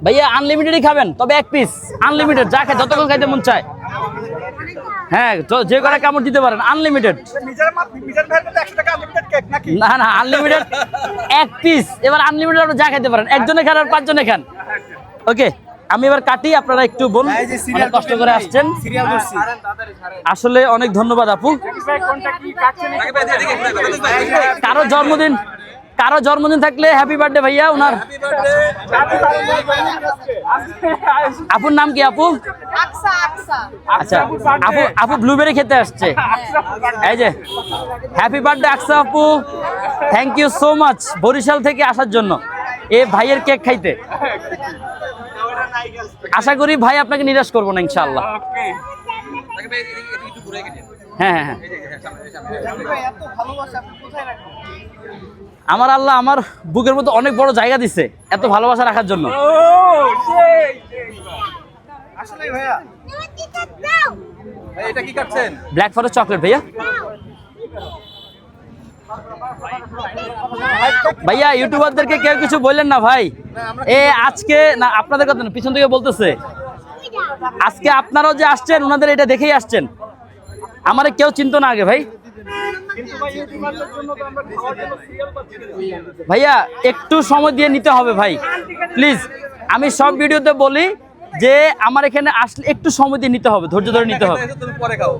ভাইয়া আনলিমিটেডই খাবেন তবে এক পিস আনলিমিটেড যা খায় যতক্ষণ খাইতে মন চায়। হ্যাঁ তো- যে করে কামড় দিতে পারেন আনলিমিটেড না না আনলিমিটেড এক পিস এবার আনলিমিটেড আপনি যা খেতে পারেন একজনে খান আর পাঁচজনে খান। ওকে আমি এবার কাটি আপনারা একটু বলুন অনেক কষ্ট করে আসছেন। আসলে অনেক ধন্যবাদ আপু। কারও জন্মদিন কারও জন্মদিন থাকলে হ্যাপি বার্থডে ভাইয়া ওনার। আপুর নাম কি আপু? আচ্ছা আপু আপু ব্লুবেরি খেতে আসছে। এই যে হ্যাপি বার্থডে আকসা আপু। Thank you so much Barishal থেকে আসার জন্য। এ ভাইয়ের কেক খাইতে। আশা করি ভাই আপনাকে নিরাশ করব না ইনশাআল্লাহ। হ্যাঁ হ্যাঁ হ্যাঁ। আমার আল্লাহ আমার বুকের মধ্যে অনেক বড় জায়গা দিছে এত ভালোবাসা রাখার জন্য। ভাইয়া। ভাই, এটা কি কাটছেন? ব্ল্যাক ফরেস্ট চকলেট ভাইয়া। ভাইয়া ইউটিউবারদেরকে কেউ কিছু বললেন না ভাই? এ আজকে না আপনাদের কথা না পিছন থেকে বলতেছে। আজকে আপনারাও যে আসছেন ওনাদের এটা দেখেই আসছেন। আমার কেউ চিনতো না আগে ভাই। ভাইয়া একটু সময় দিয়ে নিতে হবে ভাই। প্লিজ আমি সব ভিডিওতে বলি যে আমার এখানে আসলে একটু সময় দিয়ে নিতে হবে ধৈর্য ধরে নিতে হবে। তুমি পরে খাও।